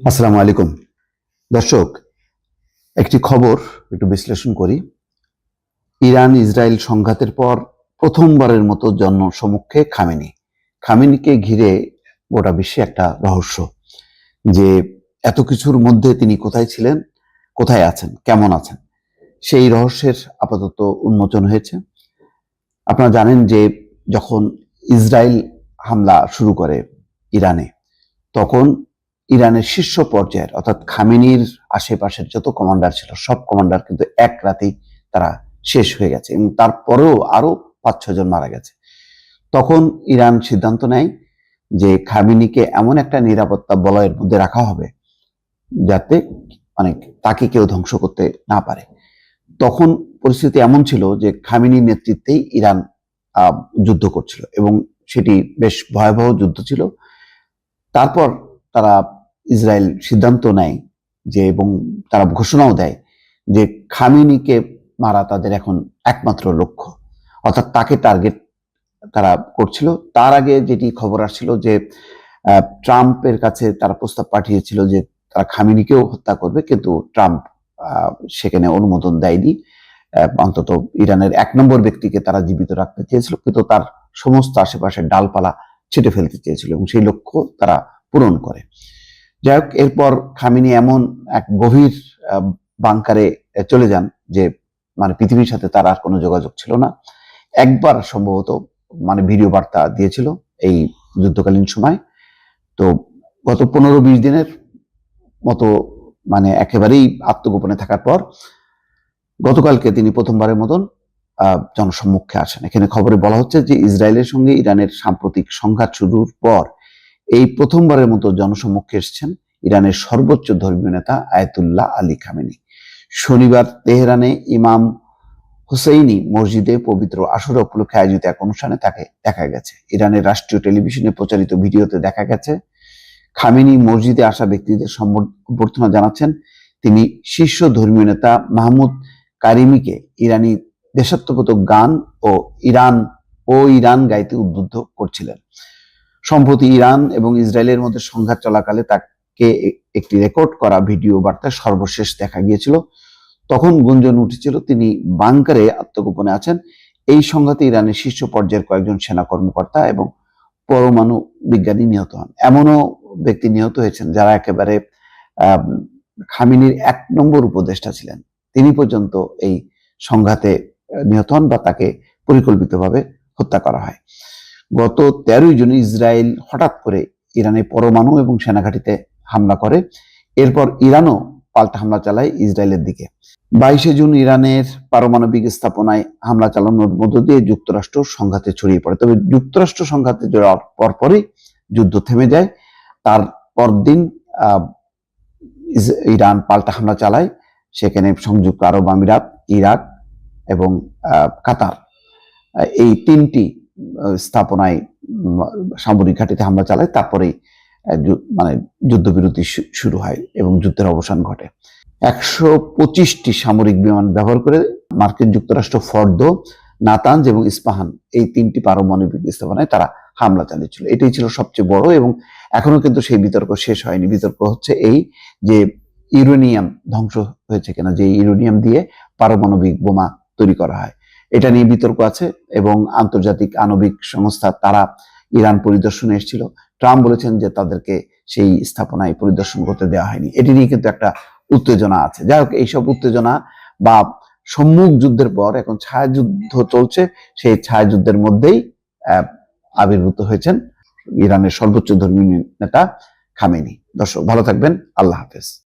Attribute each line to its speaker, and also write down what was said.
Speaker 1: আসসালামু আলাইকুম। দর্শক, একটি খবর একটু বিশ্লেষণ করি। ইরান ইসরায়েল সংঘাতের পর প্রথমবারের মতো জনসমক্ষে খামেনি। খামেনিকে ঘিরে গোটা বিশ্বে একটা রহস্য, যে এত কিছুর মধ্যে তিনি কোথায় ছিলেন, কোথায় আছেন, কেমন আছেন, সেই রহস্যের আপাতত উন্মোচন হয়েছে। আপনারা জানেন যে যখন ইসরায়েল হামলা শুরু করে ইরানে, তখন ইরানের শীর্ষ পর্যায়ের, অর্থাৎ খামেনির আশেপাশের যত কমান্ডার ছিল, সব কমান্ডার কিন্তু এক রাতেই তারা শেষ হয়ে গেছে এবং তারপরেও আরও পাঁচ ছজন মারা গেছে। তখন ইরান সিদ্ধান্ত নেয় যে খামিনিকে এমন একটা নিরাপত্তা বলয়ের মধ্যে রাখা হবে যাতে অনেক, তাকে কেউ ধ্বংস করতে না পারে। তখন পরিস্থিতি এমন ছিল যে খামিনির নেতৃত্বেই ইরান যুদ্ধ করছিল এবং সেটি বেশ ভয়াবহ যুদ্ধ ছিল। তারপর তারা ইসরায়েল সিদ্ধান্ত নেয় যে, এবং তারা ঘোষণাও দেয় যে খামিনিকে মারা তাদের এখন একমাত্র লক্ষ্য। অর্থাৎ তাকে টার্গেট তারা করছিল। তার আগে যেটি খবর আসছিল যে ট্রাম্পের কাছে তারা প্রস্তাব পাঠিয়েছিল যে, তারা খামিনিকেও হত্যা করবে, কিন্তু ট্রাম্প সেখানে অনুমোদন দেয়নি। অন্তত ইরানের এক নম্বর ব্যক্তিকে তারা জীবিত রাখতে চেয়েছিল, কিন্তু তার সমস্ত আশেপাশের ডালপালা ছেটে ফেলতে চেয়েছিল, এবং সেই লক্ষ্য তারা পূরণ করে। যাই হোক, এরপর খামিনি এমন এক গভীর বাংকারে চলে যান যে মানে পৃথিবীর সাথে তার আর কোনো যোগাযোগ ছিল না। একবার সম্ভবত মানে ভিডিও বার্তা দিয়েছিল এই যুদ্ধকালীন সময়। তো গত পনেরো বিশ দিনের মতো মানে একেবারেই আত্মগোপনে থাকার পর, গতকালকে তিনি প্রথমবারের মতন জনসম্মুখে আসেন। এখানে খবরে বলা হচ্ছে যে, ইসরায়েলের সঙ্গে ইরানের সাম্প্রতিক সংঘাত শুরুর পর এই প্রথমবারের মতো জনসম্মুখে এসেছেন ইরানের সর্বোচ্চ ধর্মীয় নেতা আয়তুল্লাহ আলী খামেনি। শনিবার তেহরানে ইমাম হুসেইনি মসজিদে পবিত্র আসর উপলক্ষে আয়োজিত এক অনুষ্ঠানে তাকে দেখা গেছে। ইরানের রাষ্ট্রীয় টেলিভিশনে প্রচারিত ভিডিওতে দেখা গেছে, খামেনি মসজিদে আসা ব্যক্তিদের সম্বর্ধনা জানাচ্ছেন। তিনি শীর্ষ ধর্মীয় নেতা মাহমুদ কারিমিকে ইরানি দেশাত্মবোধক গান ও ইরান ও ইরান গাইতে উদ্বুদ্ধ করছিলেন। সম্প্রতি ইরান এবং ইসরায়েলের মধ্যে সংঘাত চলাকালে তাকে একটি রেকর্ড করা ভিডিও বার্তায় সর্বশেষ দেখা গিয়েছিল। তখন গুঞ্জন উঠেছিল, তিনি বাংকারে আত্মগোপনে আছেন। এই সংঘাতে ইরানের শীর্ষ পর্যায়ের কয়েকজন সেনা কর্মকর্তা এবং পরমাণু বিজ্ঞানী নিহত হন। এমনও ব্যক্তি নিহত হয়েছেন যারা একেবারে খামিনির এক নম্বর উপদেষ্টা ছিলেন। তিনি পর্যন্ত এই সংঘাতে নিহত হন বা তাকে পরিকল্পিতভাবে হত্যা করা হয়। গত তেরোই জুন ইসরায়েল হঠাৎ করে ইরানে পরমাণু এবং সেনাঘাটিতে হামলা করে। এরপর ইরানও পাল্টা হামলা চালায় ইসরায়েলের দিকে। বাইশে জুন ইরানের পারমাণবিক স্থাপনায় হামলা চালানোর মধ্য দিয়ে যুক্তরাষ্ট্র সংঘাতে ছড়িয়ে পড়ে। তবে যুক্তরাষ্ট্র সংঘাতে জড়ার পরপরই যুদ্ধ থেমে যায়। তার পরদিন ইরান পাল্টা হামলা চালায়। সেখানে সংযুক্ত আরব আমিরাত, ইরাক এবং কাতার। এই তিনটি স্থাপনায় সামরিক ঘাটিতে হামলা চালায়, তারপরেই মানে যুদ্ধবিরতি শুরু হয় এবং যুদ্ধের অবসান ঘটে। একশো পঁচিশটি সামরিক বিমান ব্যবহার করে মার্কিন যুক্তরাষ্ট্র ফর্দ নাতানজ এবং ইস্পাহান, এই তিনটি পারমাণবিক স্থাপনায় তারা হামলা চালিয়েছিল। এটাই ছিল সবচেয়ে বড় এবং এখনও কিন্তু সেই বিতর্ক শেষ হয়নি। বিতর্ক হচ্ছে এই যে ইউরেনিয়াম ধ্বংস হয়েছে কিনা, যে ইউরেনিয়াম দিয়ে পারমাণবিক বোমা তৈরি করা হয়। এটা নিয়ে বিতর্ক আছে এবং আন্তর্জাতিক আণবিক সংস্থা তারা ইরান পরিদর্শনে এসেছিল। ট্রাম্প বলেছেন যে তাদেরকে সেই স্থাপনায় পরিদর্শন করতে দেওয়া হয়নি। এটি নিয়ে কিন্তু একটা উত্তেজনা আছে। যাই হোক, এইসব উত্তেজনা বা সম্মুখ যুদ্ধের পর এখন ছায়াযুদ্ধ চলছে, সেই ছায়াযুদ্ধের মধ্যেই আবির্ভূত হয়েছেন ইরানের সর্বোচ্চ ধর্মীয় নেতা খামেনি। দর্শক, ভালো থাকবেন। আল্লাহ হাফেজ।